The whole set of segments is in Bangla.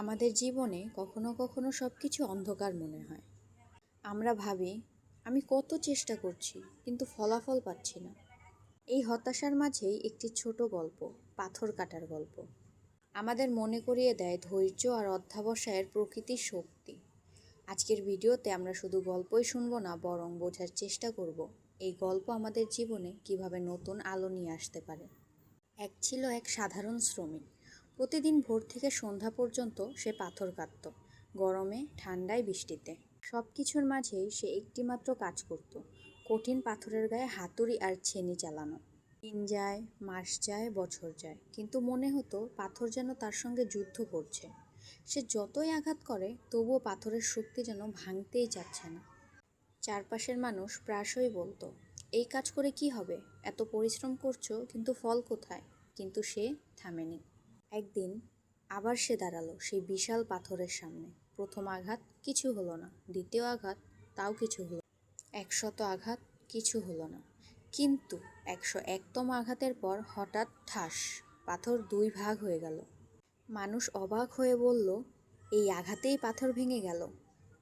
আমাদের জীবনে কখনো কখনো সব কিছু অন্ধকার মনে হয়। আমরা ভাবি, আমি কত চেষ্টা করছি, কিন্তু ফলাফল পাচ্ছি না। এই হতাশার মাঝেই একটি ছোট গল্প, পাথর কাটার গল্প। আমাদের মনে করিয়ে দেয় ধৈর্য আর অধ্যাবসায়ের প্রকৃতির শক্তি। আজকের ভিডিওতে আমরা শুধু গল্পই শুনব না, বরং বোঝার চেষ্টা করব, এই গল্প আমাদের জীবনে কীভাবে নতুন আলো নিয়ে আসতে পারে। এক ছিল এক সাধারণ শ্রমিক। প্রতিদিন ভোর থেকে সন্ধ্যা পর্যন্ত সে পাথর কাটত, গরমে, ঠান্ডায়, বৃষ্টিতে। সব কিছুর মাঝেই সে একটিমাত্র কাজ করত, কঠিন পাথরের গায়ে হাতুড়ি আর ছেনি চালানো। দিন যায়, মাস যায়, বছর যায়, কিন্তু মনে হতো পাথর যেন তার সঙ্গে যুদ্ধ করছে। সে যতই আঘাত করে, তবুও পাথরের শক্তি যেন ভাঙতেই চাচ্ছে না। চারপাশের মানুষ প্রায়শই বলতো, এই কাজ করে কি হবে? এত পরিশ্রম করছ, কিন্তু ফল কোথায়? কিন্তু সে থামেনি। একদিন আবার সে দাঁড়াল সেই বিশাল পাথরের সামনে। প্রথম আঘাত কিছু হলো না, দ্বিতীয় আঘাত তাও কিছু হলো একশত আঘাত কিছু হলো না। কিন্তু একশো একতম আঘাতের পর হঠাৎ ঠাস, পাথর দুই ভাগ হয়ে গেল। মানুষ অবাক হয়ে বলল, এই আঘাতেই পাথর ভেঙে গেল।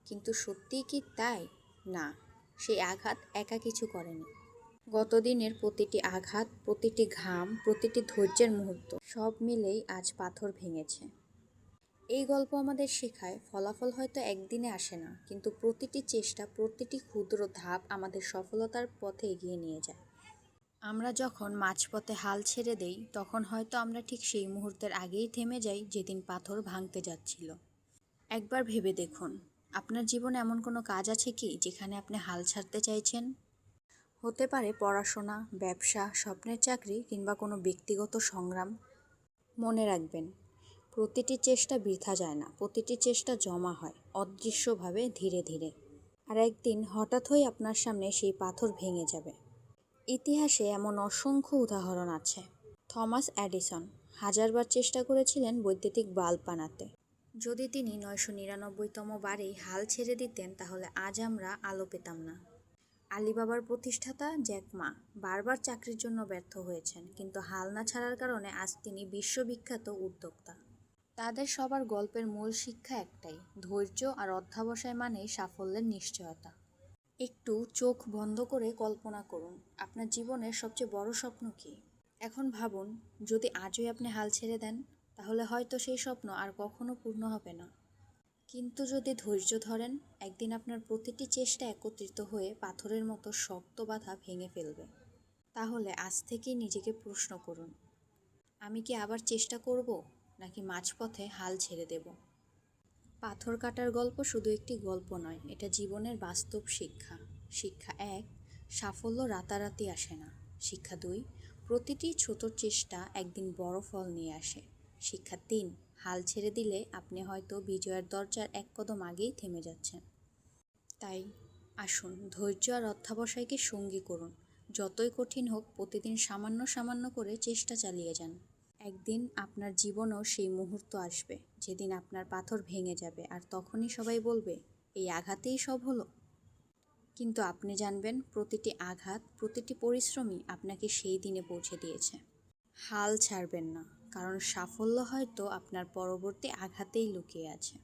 কিন্তু সত্যিই কি তাই? না সেই আঘাত একা কিছু করেনি। গতদিনের প্রতিটি আঘাত, প্রতিটি ঘাম, প্রতিটি ধৈর্যের মুহূর্ত, সব মিলেই আজ পাথর ভেঙেছে। এই গল্প আমাদের শেখায়, ফলাফল হয়তো একদিনে আসে না, কিন্তু প্রতিটি চেষ্টা, প্রতিটি ক্ষুদ্র ধাপ আমাদের সফলতার পথে এগিয়ে নিয়ে যায়। আমরা যখন মাঝপথে হাল ছেড়ে দেই, তখন হয়তো আমরা ঠিক সেই মুহূর্তের আগেই থেমে যাই যেদিন পাথর ভাঙতে যাচ্ছিল। একবার ভেবে দেখুন, আপনার জীবনে এমন কোনো কাজ আছে কি, যেখানে আপনি হাল ছাড়তে চাইছেন? হতে পারে পড়াশোনা, ব্যবসা, স্বপ্নের চাকরি কিংবা কোনো ব্যক্তিগত সংগ্রাম। মনে রাখবেন, প্রতিটি চেষ্টা বৃথা যায় না, প্রতিটি চেষ্টা জমা হয় অদৃশ্যভাবে ধীরে ধীরে। আর একদিন হঠাৎ হয়ে আপনার সামনে সেই পাথর ভেঙে যাবে। ইতিহাসে এমন অসংখ্য উদাহরণ আছে। থমাস অ্যাডিসন হাজারবার চেষ্টা করেছিলেন বৈদ্যুতিক বাল্ব বানাতে। যদি তিনি নয়শো নিরানব্বইতম বারেই হাল ছেড়ে দিতেন, তাহলে আজ আমরা আলো পেতাম না। আলিবাবার প্রতিষ্ঠাতা জ্যাক মা বারবার চাকরির জন্য ব্যর্থ হয়েছেন, কিন্তু হাল না ছাড়ার কারণে আজ তিনি বিশ্ববিখ্যাত উদ্যোক্তা। তাদের সবার গল্পের মূল শিক্ষা একটাই, ধৈর্য আর অধ্যাবসায় মানেই সাফল্যের নিশ্চয়তা। একটু চোখ বন্ধ করে কল্পনা করুন, আপনার জীবনের সবচেয়ে বড় স্বপ্ন কী? এখন ভাবুন, যদি আজই আপনি হাল ছেড়ে দেন, তাহলে হয়তো সেই স্বপ্ন আর কখনো পূর্ণ হবে না। কিন্তু যদি ধৈর্য ধরেন, একদিন আপনার প্রতিটি চেষ্টা একত্রিত হয়ে পাথরের মতো শক্ত বাধা ভেঙে ফেলবে। তাহলে আজ থেকেই নিজেকে প্রশ্ন করুন, আমি কি আবার চেষ্টা করব, নাকি মাঝপথে হাল ছেড়ে দেব? পাথর কাটার গল্প শুধু একটি গল্প নয়, এটা জীবনের বাস্তব শিক্ষা। শিক্ষা এক, সাফল্য রাতারাতি আসে না। শিক্ষা দুই, প্রতিটি ছোট চেষ্টা একদিন বড় ফল নিয়ে আসে। শিক্ষা তিন হাল ছেড়ে দিলে আপনি হয়তো বিজয়ের দরজার এক কদম আগেই থেমে যাচ্ছেন। তাই আসুন, ধৈর্য আর অধ্যাবসায়কে সঙ্গী করুন। যতই কঠিন হোক, প্রতিদিন সামান্য সামান্য করে চেষ্টা চালিয়ে যান। একদিন আপনার জীবনও সেই মুহূর্ত আসবে, যেদিন আপনার পাথর ভেঙে যাবে, আর তখনই সবাই বলবে, এই আঘাতেই সব হলো। কিন্তু আপনি জানবেন, প্রতিটি আঘাত, প্রতিটি পরিশ্রমই আপনাকে সেই দিনে পৌঁছে দিয়েছে। হাল ছাড়বেন না। কারণ সাফল্য হয়তো আপনার পরবর্তী আঘাতেই লুকিয়ে আছে।